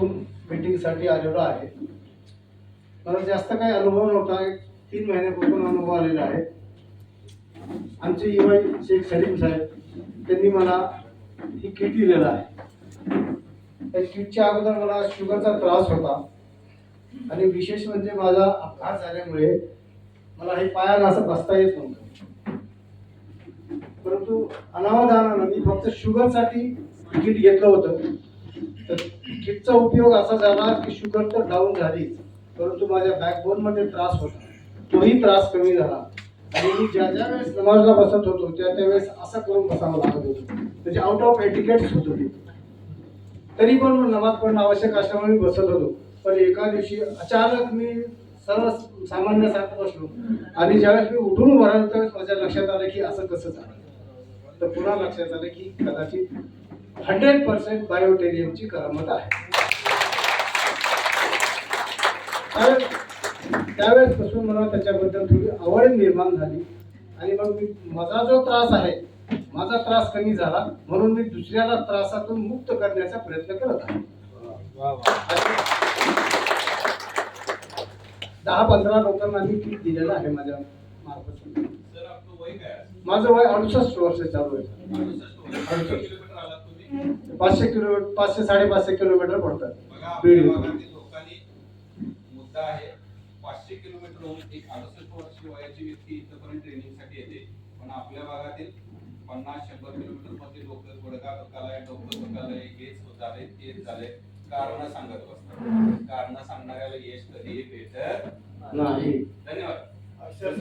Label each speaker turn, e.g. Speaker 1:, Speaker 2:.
Speaker 1: इथून मीटिंगसाठी आलेलो आहे. मला जास्त काही अनुभव नव्हता. एक तीन महिन्यापासून अनुभव आलेला आहे. आमचे युवाई शेख सलीम साहेब त्यांनी मला ही किट दिलेलं आहे. त्या किटच्या अगोदर मला शुगरचा त्रास होता. आणि विशेष म्हणजे माझा अपघात झाल्यामुळे मला हे पायाला असं बसता येत नव्हतं. परंतु अनावधानानं मी फक्त शुगरसाठी किट घेतलं होतं. तर किटचा उपयोग असा झाला की शुगर तर डाऊन झालीच परंतु माझ्या बॅकबोनमध्ये त्रास होता. तोही त्रास कमी झाला. आणि मी ज्या ज्या वेळेस नमाजला बसत होतो त्या त्यावेळेस असं करून बसावं लागत होतं. म्हणजे आउट ऑफ एटिकेट्स होत होती. तरी पण नमाज पडणं आवश्यक असल्यामुळे मी बसत होतो. पण एका दिवशी अचानक मी सर्व सामान्यासारखं बसलो. आणि ज्यावेळेस मी उठून उभं राहिलो त्यावेळेस माझ्या लक्षात आलं की असं कसं झालं. तर पुन्हा लक्षात आलं की कदाचित हंड्रेड पर्सेंट बायोटेरियमची करामत आहे. त्यावेळेस त्यावेळेसपासून मला त्याच्याबद्दल थोडी आवड निर्माण झाली. आणि मग मी माझा जो त्रास आहे माझा त्रास कमी झाला. म्हणून मी दुसऱ्याला त्रासातून मुक्त करण्याचा प्रयत्न करत आहे. दहा पंधरा लोकांना मी किट दिलेलं आहे माझ्या मार्फत? माझं वय अडुसष्ट वर्ष चालू आहे.
Speaker 2: अडुसष्ट.
Speaker 1: पाचशे किलोमीटर पाचशे साडेपाचशे किलोमीटर पडतात. बीड
Speaker 2: मुद्दा आहे पाचशे किलोमीटरहून एक अडुसष्ट वर्ष वयाची व्यक्ती इथपर्यंत ट्रेनिंगसाठी येते. पण आपल्या भागातील पन्नास शंभर किलोमीटरमध्ये लोक गुडघा दुखालाय डोकं दुखालय हेच होत आलंय तेच झालंय कारण सांगत बसतात. कारण सांगणाऱ्याला यश कधी भेटत
Speaker 1: नाही.
Speaker 2: धन्यवाद.